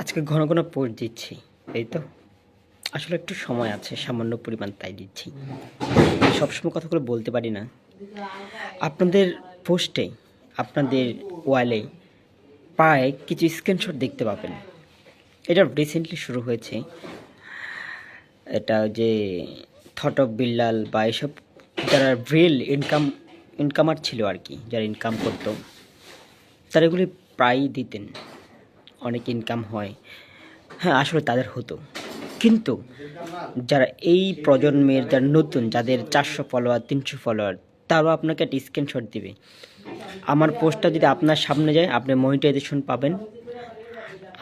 আজকে ঘন ঘন পোস্ট দিচ্ছি, এই তো। আসলে একটু সময় আছে, সামান্য পরিমাণ তাই দিচ্ছি। সবসময় কথাগুলো বলতে পারি না। আপনাদের পোস্টে, আপনাদের ওয়ালে পায়ে কিছু স্ক্রিনশট দেখতে পাবেন। এটা রিসেন্টলি শুরু হয়েছে। এটা যে থট অফ বিল্লাল বা এসব যারা রিয়েল ইনকাম ইনকামার ছিল আর কি, যারা ইনকাম করতো, তারা এগুলি প্রায়ই দিতেন। অনেক ইনকাম হয়। হ্যাঁ আসলে তাদের হতো। কিন্তু যারা এই প্রজন্মের, যারা নতুন, যাদের চারশো ফলোয়ার তিনশো ফলোয়ার তারাও আপনাকে একটা স্ক্রিনশট দিবে। আমার পোস্টটা যদি আপনার সামনে যায়, আপনি মনিটাইজেশন পাবেন।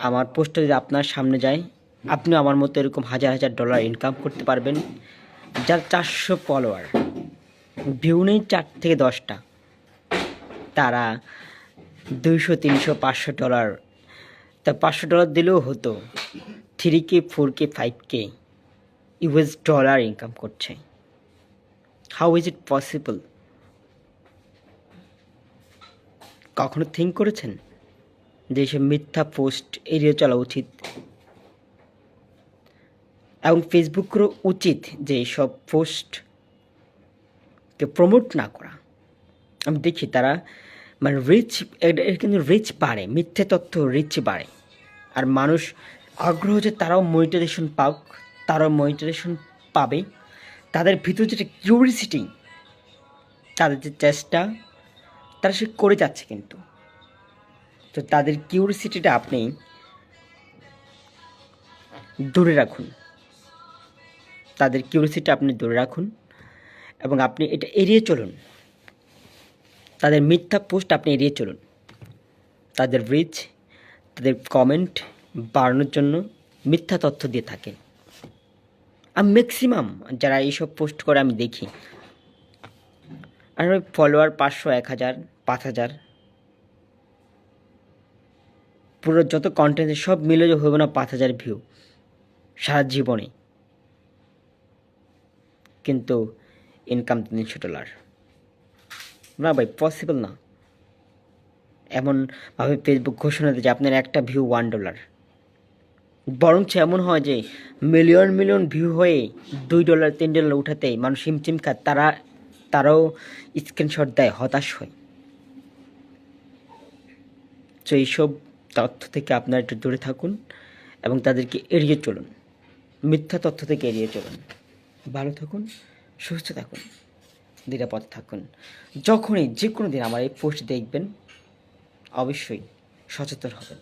আমার পোস্টটা যদি আপনার সামনে যায়, আপনিও আমার মতো এরকম হাজার হাজার ডলার ইনকাম করতে পারবেন। যার চারশো ফলোয়ার ভিউ নেই চার থেকে দশটা, তারা দুইশো, তিনশো, পাঁচশো ডলার তা পাঁচশো ডলার দিলেও হতো। Three K four K five K US dollar income করছে। হাউ ইজ ইট পসিবল কখনো থিঙ্ক করেছেন? যে এইসব মিথ্যা পোস্ট এড়িয়ে চলা উচিত। এবং ফেসবুকেরও উচিত যে এইসব পোস্টকে প্রমোট না করা। আমি দেখি তারা মানে রিচ এটা কিন্তু রিচ বাড়ে, মিথ্যে তথ্য রিচ বাড়ে। আর মানুষ আগ্রহ যে তারাও মনিটাইজেশন পাক, তারাও মনিটাইজেশন পাবে। তাদের ভিতর যেটা কিউরিসিটি তাদের যে চেষ্টা, তারা সে করে যাচ্ছে কিন্তু। তো তাদের কিউরিসিটিটা আপনি দূরে রাখুন। তাদের কিউরিসিটি আপনি দূরে রাখুন এবং আপনি এটা এড়িয়ে চলুন। তাদের মিথ্যা পোস্ট আপনি এড়িয়ে চলুন। তাদের রিচ তাদের কমেন্ট বাড়ানোর জন্য মিথ্যা তথ্য দিয়ে থাকে আমি ম্যাক্সিমাম যারা এইসব পোস্ট করে আমি দেখি আর ওই ফলোয়ার পাঁচশো, এক হাজার, পাঁচ হাজার, পুরো যত কন্টেন্ট সব মিলে যে হবে না পাঁচ হাজার ভিউ সারা জীবনে। কিন্তু ইনকাম তিনশো ডলার না ভাই পসিবল না। এমনভাবে ফেসবুক ঘোষণা দেয় যে আপনার একটা ভিউ ওয়ান ডলার বরঞ্চ এমন হয় যে মিলিয়ন মিলিয়ন ভিউ হয়ে দুই ডলার তিন ডলার উঠাতে মানুষ হিমচিম খায়, তারা, তারাও স্ক্রিনশট দেয়, হতাশ হয়। তো এইসব তথ্য থেকে আপনারা একটু দূরে থাকুন এবং তাদেরকে এড়িয়ে চলুন। মিথ্যা তথ্য থেকে এড়িয়ে চলুন। ভালো থাকুন, সুস্থ থাকুন। নিরাপদ থাকুন। যখনই যে কোনো দিন আমার এই পোস্ট দেখবেন অবশ্যই সচেতন হবেন।